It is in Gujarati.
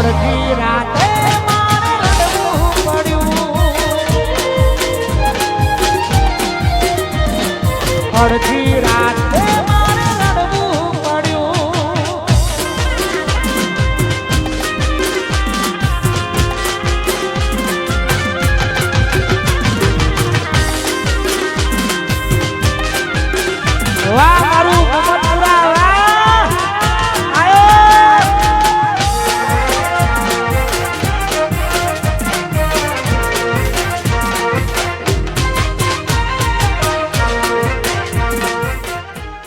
અડધી રાતે અડધી